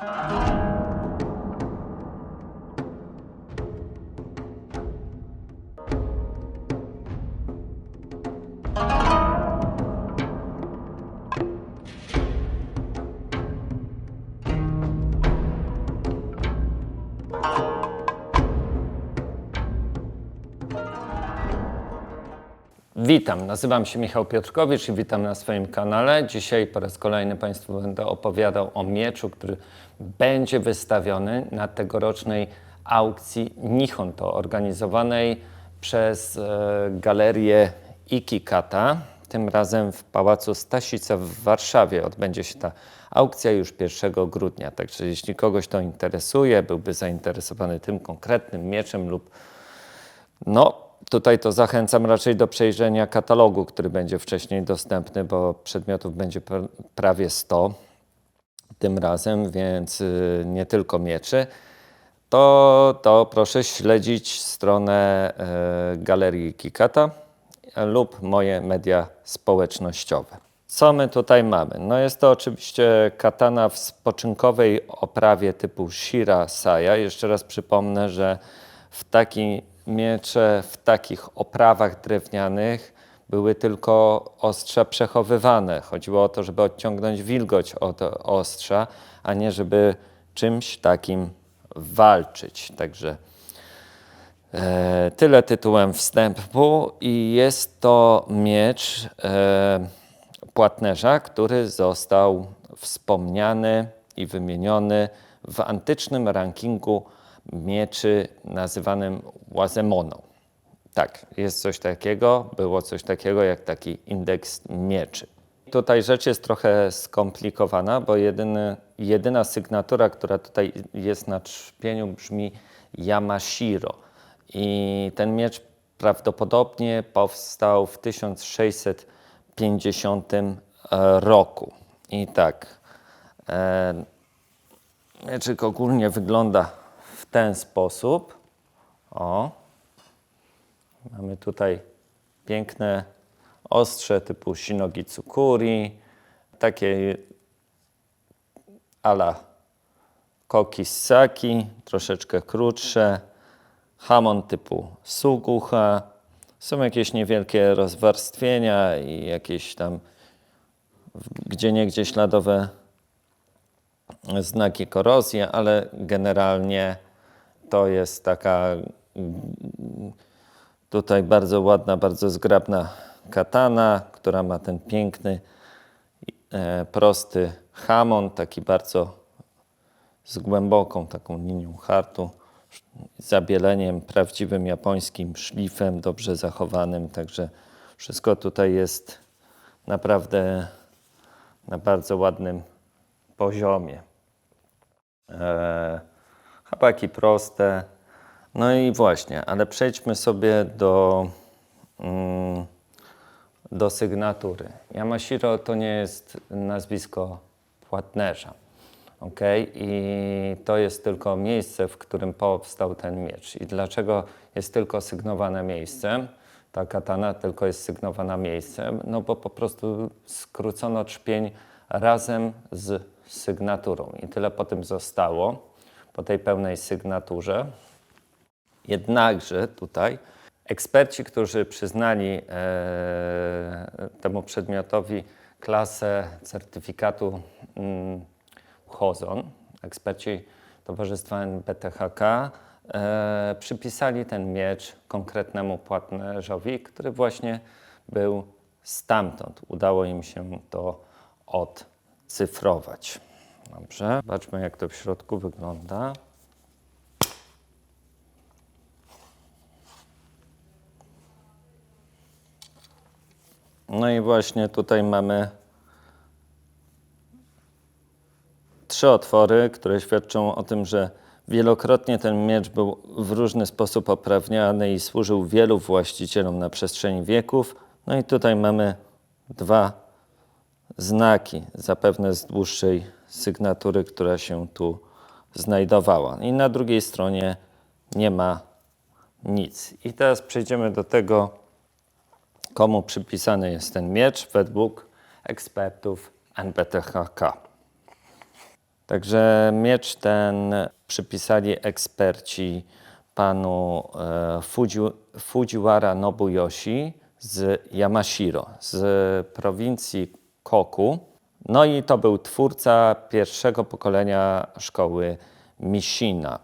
Thank you. Witam, nazywam się Michał Piotrkowicz i witam na swoim kanale. Dzisiaj po raz kolejny Państwu będę opowiadał o mieczu, który będzie wystawiony na tegorocznej aukcji Nihonto, organizowanej przez e, galerię Ikikata. Tym razem w Pałacu Stasica w Warszawie odbędzie się ta aukcja już 1 grudnia. Także jeśli kogoś to interesuje, byłby zainteresowany tym konkretnym mieczem lub no, tutaj to zachęcam raczej do przejrzenia katalogu, który będzie wcześniej dostępny, bo przedmiotów będzie pra- prawie 100 tym razem, więc y, nie tylko mieczy. To, to proszę śledzić stronę e, Galerii Kikata lub moje media społecznościowe. Co my tutaj mamy? No jest to oczywiście katana w spoczynkowej oprawie typu Shira Saya. Jeszcze raz przypomnę, że w taki miecze, w takich oprawach drewnianych były tylko ostrza przechowywane. Chodziło o to, żeby odciągnąć wilgoć od ostrza, a nie żeby czymś takim walczyć. Także E, Tyle tytułem wstępu i jest to miecz e, płatnerza, który został wspomniany i wymieniony w antycznym rankingu mieczy nazywanym Łazemoną. Tak, jest coś takiego, było coś takiego jak taki indeks mieczy. Tutaj rzecz jest trochę skomplikowana, bo jedyny, jedyna sygnatura, która tutaj jest na trzpieniu brzmi Yamashiro. I ten miecz prawdopodobnie powstał w 1650 e, roku. I tak, e, mieczyk ogólnie wygląda ten sposób. O, mamy tutaj piękne ostrze typu Shinogi Tsukuri, takie ala koki saki, troszeczkę krótsze, hamon typu sugucha, są jakieś niewielkie rozwarstwienia i jakieś tam gdzie niegdzie śladowe znaki korozji, ale generalnie to jest taka mm, tutaj bardzo ładna, bardzo zgrabna katana, która ma ten piękny, e, prosty hamon, taki bardzo z głęboką taką linią hartu, zabieleniem, prawdziwym japońskim szlifem, dobrze zachowanym. Także wszystko tutaj jest naprawdę na bardzo ładnym poziomie. E, Habaki proste. No i właśnie, ale przejdźmy sobie do, mm, do sygnatury. Yamashiro to nie jest nazwisko płatnerza. ok? I to jest tylko miejsce, w którym powstał ten miecz. I dlaczego jest tylko sygnowane miejscem? Ta katana tylko jest sygnowana miejscem, no bo po prostu skrócono trzpień razem z sygnaturą. I tyle po tym zostało, po tej pełnej sygnaturze. Jednakże tutaj eksperci, którzy przyznali e, temu przedmiotowi klasę certyfikatu mm, Hozon, eksperci Towarzystwa NBTHK, e, przypisali ten miecz konkretnemu płatnerzowi, który właśnie był stamtąd. Udało im się to odcyfrować. Dobrze, zobaczmy jak to w środku wygląda. No i właśnie tutaj mamy trzy otwory, które świadczą o tym, że wielokrotnie ten miecz był w różny sposób oprawniany i służył wielu właścicielom na przestrzeni wieków. No i tutaj mamy dwa znaki, zapewne z dłuższej sygnatury, która się tu znajdowała. I na drugiej stronie nie ma nic. I teraz przejdziemy do tego, komu przypisany jest ten miecz według ekspertów NBTHK. Także miecz ten przypisali eksperci panu e, Fuji, Fujiwara Nobuyoshi z Yamashiro, z prowincji Koku. No i to był twórca pierwszego pokolenia szkoły Mishina,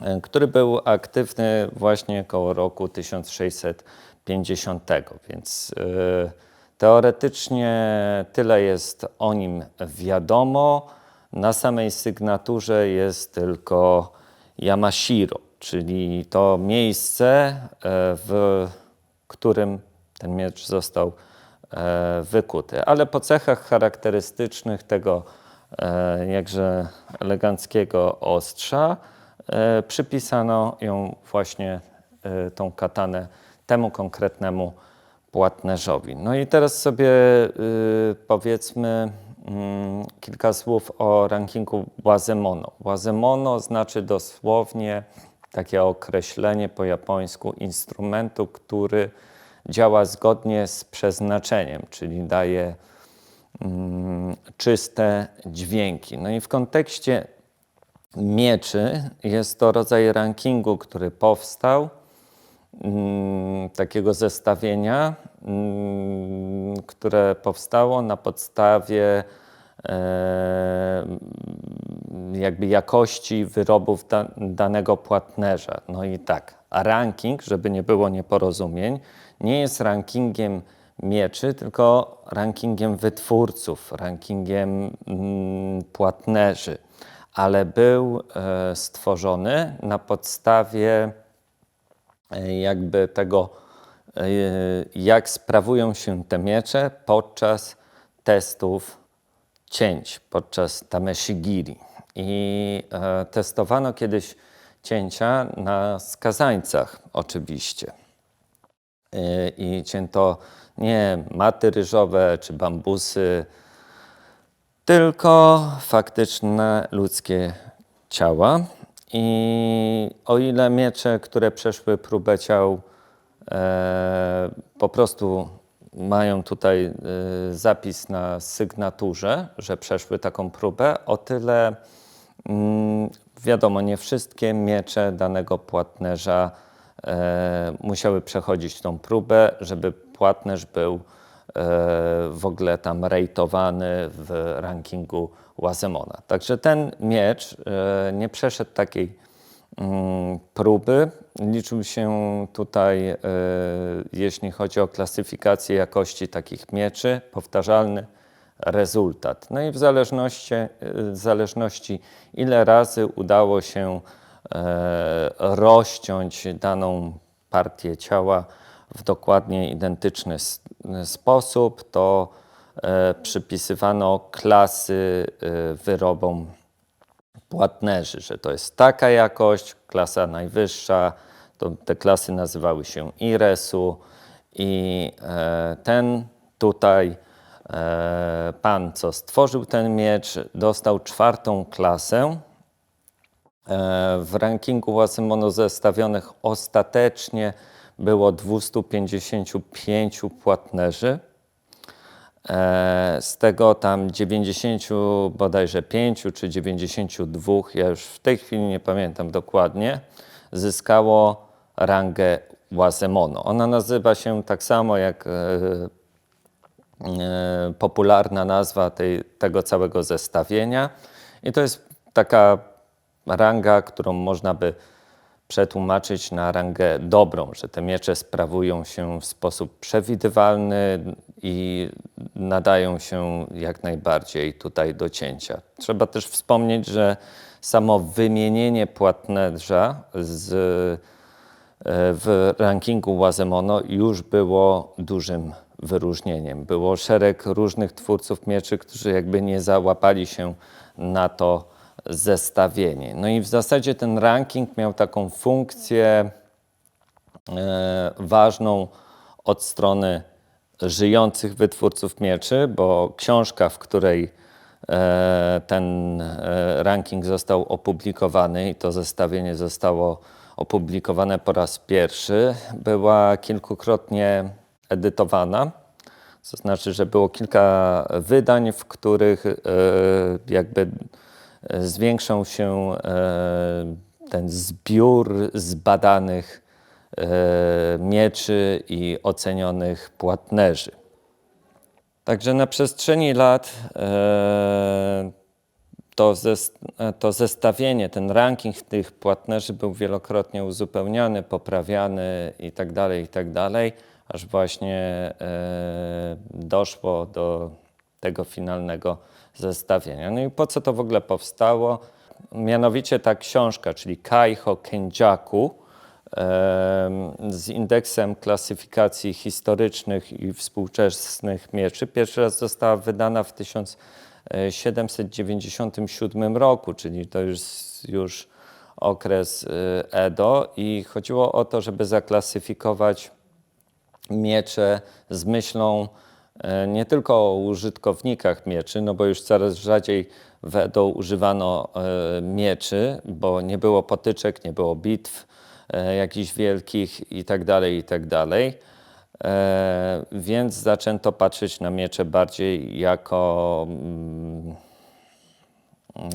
e, który był aktywny właśnie około roku 1650, więc e, teoretycznie tyle jest o nim wiadomo. Na samej sygnaturze jest tylko Yamashiro, czyli to miejsce, e, w którym ten miecz został wykuty. Ale po cechach charakterystycznych tego e, jakże eleganckiego ostrza przypisano ją właśnie tą katanę temu konkretnemu płatnerzowi. No i teraz sobie powiedzmy Mm, kilka słów o rankingu Wazemono. Wazemono znaczy dosłownie takie określenie po japońsku instrumentu, który działa zgodnie z przeznaczeniem, czyli daje mm, czyste dźwięki. No i w kontekście mieczy jest to rodzaj rankingu, który powstał, mm, takiego zestawienia, które powstało na podstawie e, jakby jakości wyrobów da, danego płatnerza. No i tak, ranking, żeby nie było nieporozumień, nie jest rankingiem mieczy, tylko rankingiem wytwórców, rankingiem mm, płatnerzy, ale był e, stworzony na podstawie e, jakby tego E, jak sprawują się te miecze podczas testów cięć, podczas tameshigiri. I testowano kiedyś cięcia na skazańcach oczywiście. I cięto nie maty ryżowe czy bambusy, tylko faktyczne ludzkie ciała. I o ile miecze, które przeszły próbę ciał E, po prostu mają tutaj e, zapis na sygnaturze, że przeszły taką próbę, o tyle mm, wiadomo, nie wszystkie miecze danego płatnerza musiały przechodzić tą próbę, żeby płatnerz był w ogóle tam rejtowany w rankingu Łazemona. Także ten miecz nie przeszedł takiej Mm, próby. Liczył się tutaj, e, jeśli chodzi o klasyfikację jakości takich mieczy, powtarzalny rezultat. No i w zależności, e, w zależności ile razy udało się e, rozciąć daną partię ciała w dokładnie identyczny sposób, to przypisywano klasy wyrobom płatnerzy, że to jest taka jakość, klasa najwyższa, to te klasy nazywały się IRES-u i e, ten tutaj e, pan, co stworzył ten miecz, dostał czwartą klasę. E, w rankingu Wasymono zestawionych ostatecznie było 255 płatnerzy. E, z tego tam 90 bodajże 5 czy 92, ja już w tej chwili nie pamiętam dokładnie, zyskało rangę Wasemono. Ona nazywa się tak samo jak e, popularna nazwa tej, tego całego zestawienia i to jest taka ranga, którą można by przetłumaczyć na rangę dobrą, że te miecze sprawują się w sposób przewidywalny i nadają się jak najbardziej tutaj do cięcia. Trzeba też wspomnieć, że samo wymienienie płatnerza z, e, w rankingu Wazemono już było dużym wyróżnieniem. Było szereg różnych twórców mieczy, którzy jakby nie załapali się na to, zestawienie. No i w zasadzie ten ranking miał taką funkcję e, ważną od strony żyjących wytwórców mieczy, bo książka, w której e, ten e, ranking został opublikowany i to zestawienie zostało opublikowane po raz pierwszy, była kilkukrotnie edytowana. To znaczy, że było kilka wydań, w których jakby zwiększał się e, ten zbiór zbadanych e, mieczy i ocenionych płatnerzy. Także na przestrzeni lat e, to, zes, to zestawienie, ten ranking tych płatnerzy był wielokrotnie uzupełniany, poprawiany i tak dalej, i tak aż właśnie doszło do tego finalnego zestawienia. No i po co to w ogóle powstało? Mianowicie ta książka, czyli Kaiho Kenjaku, z indeksem klasyfikacji historycznych i współczesnych mieczy. Pierwszy raz została wydana w 1797 roku, czyli to już, już okres y, Edo i chodziło o to, żeby zaklasyfikować miecze z myślą nie tylko o użytkownikach mieczy, no bo już coraz rzadziej w Edo używano e, mieczy, bo nie było potyczek, nie było bitw e, jakichś wielkich i tak dalej, i tak. E, Więc zaczęto patrzeć na miecze bardziej jako mm,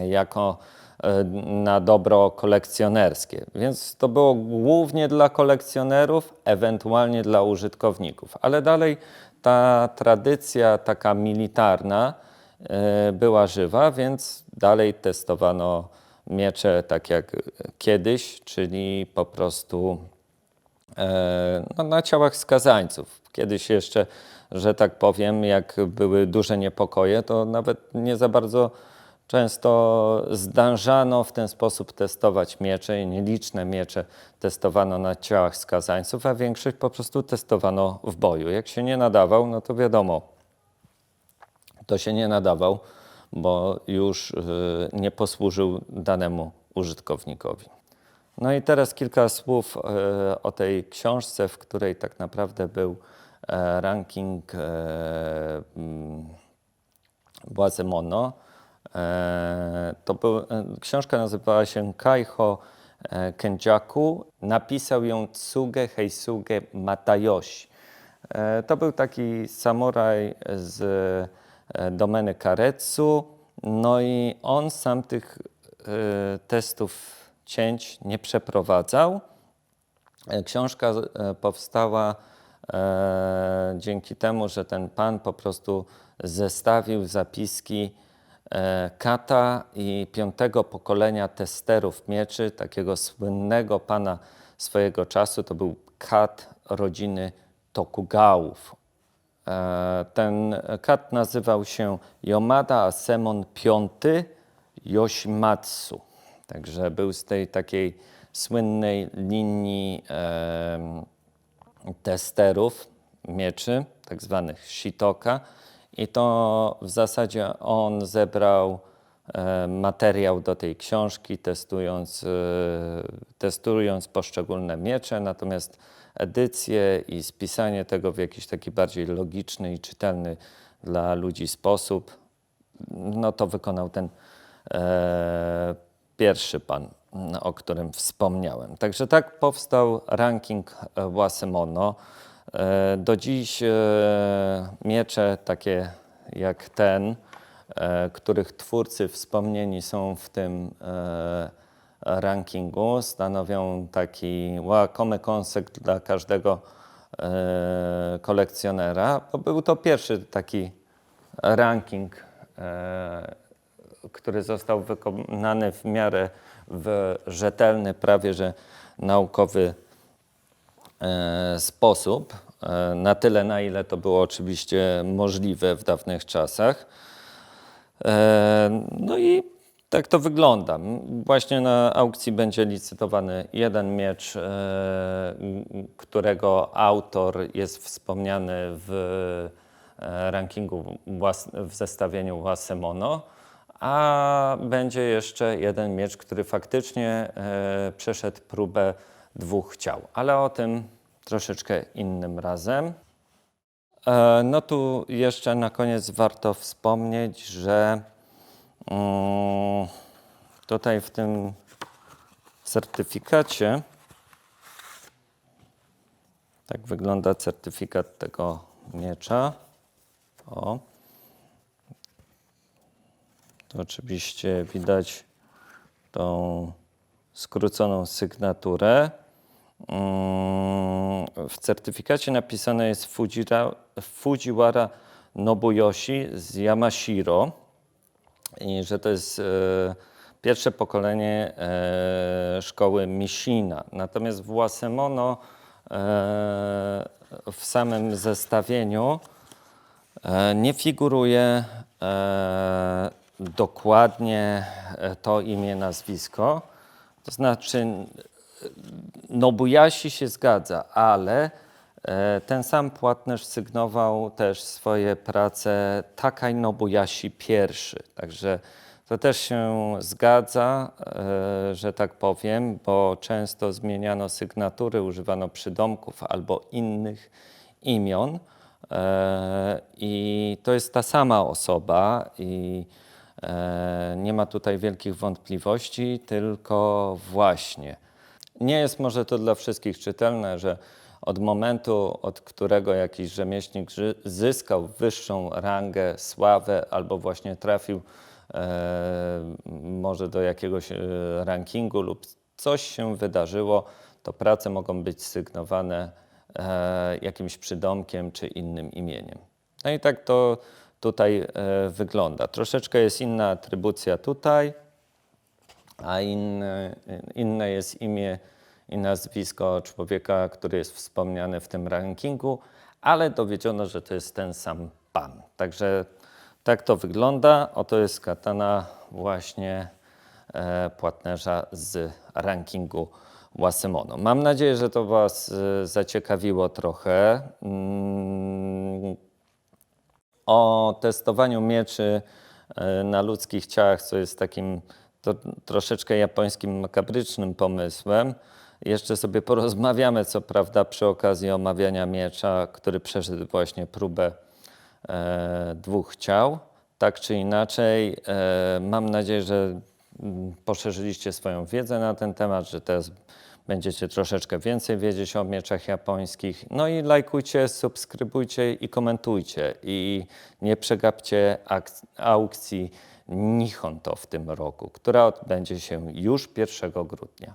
jako e, na dobro kolekcjonerskie. Więc to było głównie dla kolekcjonerów, ewentualnie dla użytkowników. Ale dalej ta tradycja taka militarna e, była żywa, więc dalej testowano miecze tak jak kiedyś, czyli po prostu e, no, na ciałach skazańców. Kiedyś jeszcze, że tak powiem, jak były duże niepokoje, to nawet nie za bardzo często zdążano w ten sposób testować miecze i nieliczne miecze testowano na ciałach skazańców, a większość po prostu testowano w boju. Jak się nie nadawał, no to wiadomo, to się nie nadawał, bo już y, nie posłużył danemu użytkownikowi. No i teraz kilka słów e, o tej książce, w której tak naprawdę był e, ranking e, Błazemono. E, To był, e, książka nazywała się Kaiho e, Kenjaku. Napisał ją Tsuge Heisuge Matayoshi. E, To był taki samuraj z e, domeny Karetsu. No i on sam tych e, testów cięć nie przeprowadzał. E, Książka e, powstała e, dzięki temu, że ten pan po prostu zestawił zapiski e, kata i piątego pokolenia testerów mieczy, takiego słynnego pana swojego czasu. To był kat rodziny Tokugałów. E, Ten kat nazywał się Yomada Asemon V Yoshimatsu. Także był z tej takiej słynnej linii testerów mieczy, tak zwanych shitoka. I to w zasadzie on zebrał e, materiał do tej książki, testując, e, testując poszczególne miecze, natomiast edycję i spisanie tego w jakiś taki bardziej logiczny i czytelny dla ludzi sposób, no to wykonał ten e, pierwszy pan, o którym wspomniałem. Także tak powstał ranking Wasemono. E, Do dziś e, miecze takie jak ten, e, których twórcy wspomnieni są w tym rankingu, stanowią taki łakomy kąsek dla każdego kolekcjonera, bo był to pierwszy taki ranking który został wykonany w miarę w rzetelny, prawie że naukowy sposób, e, na tyle, na ile to było oczywiście możliwe w dawnych czasach. E, No i tak to wygląda. Właśnie na aukcji będzie licytowany jeden miecz, e, którego autor jest wspomniany w e, rankingu w zestawieniu Wasemono, a będzie jeszcze jeden miecz, który faktycznie e, przeszedł próbę dwóch ciał, ale o tym troszeczkę innym razem. E, No tu jeszcze na koniec warto wspomnieć, że mm, tutaj w tym certyfikacie tak wygląda certyfikat tego miecza. O. To oczywiście widać tą skróconą sygnaturę. Mm, W certyfikacie napisane jest Fujira, Fujiwara Nobuyoshi z Yamashiro i że to jest e, pierwsze pokolenie e, szkoły Mishina. Natomiast w Wasemono e, w samym zestawieniu nie figuruje dokładnie to imię, nazwisko. To znaczy Nobuyashi się zgadza, ale e, ten sam płatnerz sygnował też swoje prace Takaj Nobuyashi I. Także to też się zgadza, e, że tak powiem, bo często zmieniano sygnatury, używano przydomków albo innych imion. E, I to jest ta sama osoba i nie ma tutaj wielkich wątpliwości, tylko właśnie nie jest może to dla wszystkich czytelne, że od momentu, od którego jakiś rzemieślnik zyskał wyższą rangę, sławę albo właśnie trafił e, może do jakiegoś e, rankingu lub coś się wydarzyło, to prace mogą być sygnowane e, jakimś przydomkiem czy innym imieniem. No i tak to tutaj e, wygląda. Troszeczkę jest inna atrybucja tutaj a inne, inne jest imię i nazwisko człowieka, który jest wspomniany w tym rankingu, ale dowiedziono, że to jest ten sam pan. Także tak to wygląda. Oto jest katana właśnie e, płatnerza z rankingu Wasemono. Mam nadzieję, że to Was e, zaciekawiło trochę. Mm, o testowaniu mieczy e, na ludzkich ciałach, co jest takim to, troszeczkę japońskim makabrycznym pomysłem. Jeszcze sobie porozmawiamy, co prawda, przy okazji omawiania miecza, który przeszedł właśnie próbę e, dwóch ciał. Tak czy inaczej, e, mam nadzieję, że mm, poszerzyliście swoją wiedzę na ten temat, że teraz będziecie troszeczkę więcej wiedzieć o mieczach japońskich. No i lajkujcie, subskrybujcie i komentujcie. I nie przegapcie aukcji Nihonto w tym roku, która odbędzie się już 1 grudnia.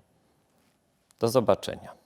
Do zobaczenia.